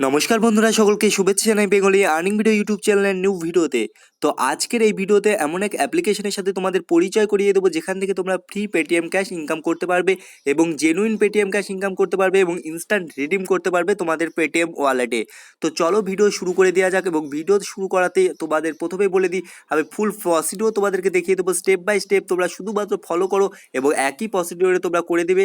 নমস্কার বন্ধুরা, সকলকে শুভেচ্ছা জানাই বেঙ্গলি আর্নিং ভিডিও ইউটিউব চ্যানেলের নিউ ভিডিওতে তো আজকের এই ভিডিওতে এমন এক অ্যাপ্লিকেশনের সাথে তোমাদের পরিচয় করিয়ে দেবো, যেখান থেকে তোমরা ফ্রি পেটিএম ক্যাশ ইনকাম করতে পারবে এবং জেনুইন পেটিএম ক্যাশ ইনকাম করতে পারবে এবং ইনস্ট্যান্ট রিডিম করতে পারবে তোমাদের পেটিএম ওয়ালেটে তো চলো ভিডিও শুরু করে দেওয়া যাক এবং ভিডিও শুরু করাতে তোমাদের প্রথমে বলে দিই, আমি ফুল প্রসিডিও তোমাদেরকে দেখিয়ে দেবো স্টেপ বাই স্টেপ তোমরা শুধুমাত্র ফলো করো এবং একই প্রসিডিওরে তোমরা করে দেবে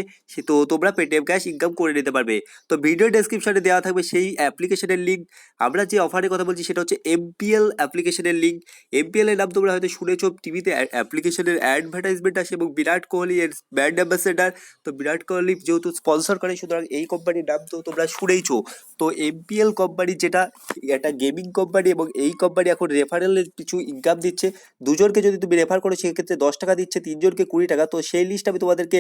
তো তোমরা পেটিএম ক্যাশ ইনকাম করে নিতে পারবে। তো ভিডিও ডেসক্রিপশনে দেওয়া থাকবে, সেই অ্যাপ্লিকেশনের লিঙ্ক আমরা যে অফারের কথা বলছি সেটা হচ্ছে এমপিএল অ্যাপ্লিকেশনের লিঙ্ক এমপিএলের নাম তোমরা হয়তো শুনেছ টিভিতে অ্যাপ্লিকেশনের অ্যাডভার্টাইজমেন্ট আসে এবং বিরাট কোহলি এর ব্র্যান্ড অ্যাম্বাসেডার তো বিরাট কোহলি যেহেতু স্পন্সর করে, সুতরাং এই কোম্পানির নাম তো তোমরা শুনেইছো। তো এমপিএল কোম্পানি যেটা একটা গেমিং কোম্পানি এবং এই কোম্পানি এখন রেফারেলের কিছু ইনকাম দিচ্ছে। দুজনকে যদি তুমি রেফার করো, সেক্ষেত্রে দশ টাকা দিচ্ছে, তিনজনকে কুড়ি টাকা। তো সেই লিস্ট আমি তোমাদেরকে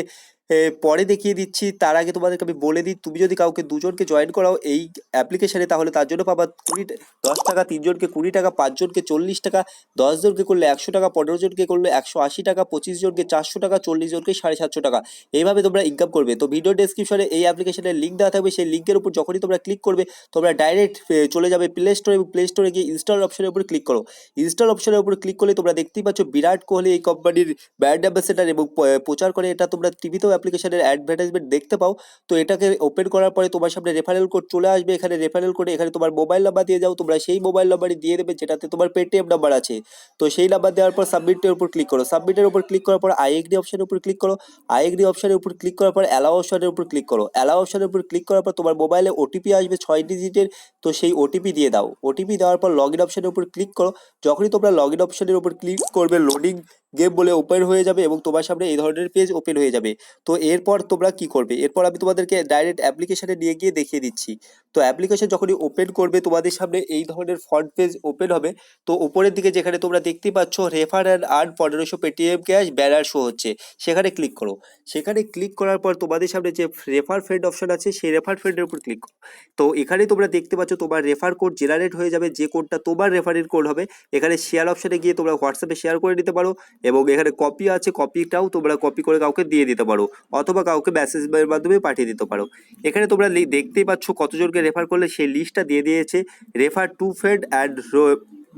পরে দেখিয়ে দিচ্ছি। তার আগে তোমাদেরকে আমি বলে দিই, তুমি যদি কাউকে দুজনকে জয়েন করাও এই অ্যাপ্লিকেশানে তাহলে তার জন্য পাবা কুড়ি দশ টাকা, তিনজনকে কুড়ি টাকা, পাঁচজনকে চল্লিশ টাকা, দশজনকে করলে একশো টাকা পনেরো জনকে করলে একশো আশি টাকা পঁচিশ জনকে চারশো টাকা চল্লিশ জনকে সাড়ে সাতশো টাকা। এইভাবে তোমরা ইনকাম করবে। তো ভিডিও ডেসক্রিপশনে এই অ্যাপ্লিকেশনের লিঙ্ক দেওয়া থাকবে। সেই লিঙ্কের উপর যখনই তোমরা ক্লিক করবে, তোমরা ডাইরেক্ট চলে যাবে প্লে স্টোর প্লে স্টোরে গিয়ে ইনস্টল অপশনের উপর ক্লিক করো। ইনস্টল অপশনের উপর ক্লিক করলে তোমরা দেখতেই পাচ্ছ বিরাট কোহলি এই কোম্পানির ব্র্যান্ড অ্যাম্বাসেডার এবং প্রচার করে। এটা তোমরা টিভিতেও অ্যাপ্লিকেশনের অ্যাডভার্টাইজমেন্ট দেখতে পাও। তো এটাকে ওপেন করার পরে তোমার সামনে রেফারেল কোড চলে আসবে। এখানে রেফারেল কোডে এখানে তোমার মোবাইল নাম্বার দিয়ে যাও। তোমরা সেই মোবাইল নাম্বারই দিয়ে দেবে যেটাতে তোমার পেটিএম নাম্বার আছে। তো সেই নাম্বার দেওয়ার পর সাবমিটের উপর ক্লিক করো। সাবমিটের উপর ক্লিক করার পর আই এগ্রি অপশনের উপর ক্লিক করো। আই এগ্রি অপশনের উপর ক্লিক করার পর অ্যালাও অপশনের উপর ক্লিক করো। অ্যালাও অপশনের উপর ক্লিক করার পর তোমার মোবাইলে ওটিপি আসবে ছয় ডিজিটের তো সেই ওটিপি দিয়ে দাও। ওটিপি দেওয়ার পর লগ ইন অপশনের উপর ক্লিক করো। যখনই তোমরা লগ ইন অপশনের উপর ক্লিক করবে লোডিং গেম বলে ওপেন হয়ে যাবে এবং তোমার সামনে এই ধরনের পেজ ওপেন হয়ে যাবে। তো এরপর তোমরা কি করবে? এরপর আমি তোমাদেরকে ডাইরেক্ট অ্যাপ্লিকেশনে নিয়ে গিয়ে দেখিয়ে দিচ্ছি। তো অ্যাপ্লিকেশন যখনই ওপেন করবে, তোমাদের সামনে এই ধরনের ফ্রন্ট পেজ ওপেন হবে। তো উপরের দিকে যেখানে তোমরা দেখতেই পাচ্ছ রেফার অ্যান্ড আর্ন পনেরোশো পেটিএম ক্যাশ ব্যানার শো হচ্ছে। সেখানে ক্লিক করো। সেখানে ক্লিক করার পর তোমাদের সামনে যে রেফার ফ্রেন্ড অপশন আছে, সেই রেফার ফ্রেন্ডের উপর ক্লিক করো। তো এখানে তোমরা দেখতে পাচ্ছ, তোমার রেফার কোড জেনারেট হয়ে যাবে। যে কোডটা তোমার রেফারের কোড হবে, এখানে শেয়ার অপশনে গিয়ে তোমরা হোয়াটসঅ্যাপে শেয়ার করে নিতে পারো। এবং এখানে কপি আছে কপিটাও তোমরা কপি করে কাউকে দিয়ে দিতে পারো অথবা কাউকে মেসেজের মাধ্যমে পাঠিয়ে দিতে পারো। এখানে তোমরা দেখতেই পাচ্ছ কতজনকে রেফার করলে, সেই লিস্টটা দিয়ে দিয়েছে। রেফার টু ফ্রেন্ড অ্যান্ড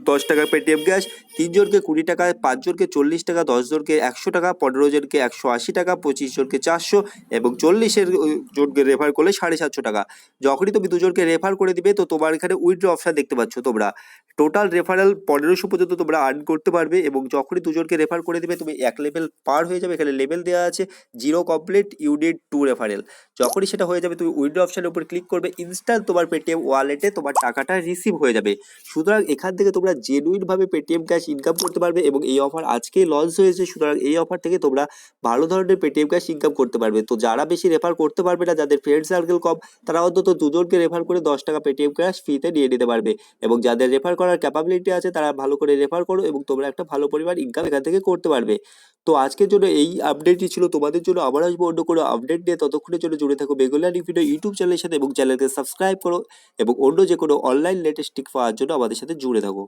দশ টাকা পেটিএম ক্যাশ তিনজনকে কুড়ি টাকা, পাঁচজনকে চল্লিশ টাকা, দশজনকে একশো টাকা, পনেরো জনকে একশো আশি টাকা, পঁচিশ জনকে চারশো এবং চল্লিশের জনকে রেফার করলে সাড়ে সাতশো টাকা। যখনই তুমি দুজনকে রেফার করে দিবে, তো তোমার এখানে উইথড্র অপশন দেখতে পাচ্ছ তোমরা। টোটাল রেফারেল পনেরোশো পর্যন্ত তোমরা আর্ন করতে পারবে এবং যখনই দুজনকে রেফার করে দেবে, তুমি এক লেভেল পার হয়ে যাবে। এখানে লেভেল দেওয়া আছে zero complete unit two referral যখনই সেটা হয়ে যাবে, তুমি উইন্ডো অপশনের উপর ক্লিক করবে ইনস্ট্যান্ট তোমার পেটিএম ওয়ালেটে তোমার টাকাটা রিসিভ হয়ে যাবে। সুতরাং এখান থেকে তোমরা জেনুইনভাবে পেটিএম ক্যাশ ইনকাম করতে পারবে এবং এই অফার আজকেই লঞ্চ হয়েছে। সুতরাং এই অফার থেকে তোমরা ভালো ধরনের পেটিএম ক্যাশ ইনকাম করতে পারবে। তো যারা বেশি রেফার করতে পারবে না, যাদের ফ্রেন্ড সার্কেল কম, তারা অন্তত দুজনকে রেফার করে দশ টাকা পেটিএম ক্যাশ ফ্রিতে নিয়ে নিতে পারবে এবং যাদের রেফার করার ক্যাপাবিলিটি আছে, তারা ভালো করে রেফার করো এবং তোমরা একটা ভালো পরিমাণ ইনকাম এখান থেকে করতে পারবে। তো আজকের জন্য এই আপডেটই ছিল। তোমাদের জন্য আবার আসব অন্য কোনো আপডেট নিয়ে। ততক্ষণের জন্য জুড়ে থাকো বেগুলার ভিডিও ইউটিউব চ্যানেলের সাথে এবং চ্যানেলকে সাবস্ক্রাইব করো এবং অন্য যে কোনো অনলাইন লেটেস্ট টিক পাওয়ার জন্য আমাদের সাথে জুড়ে থাকো।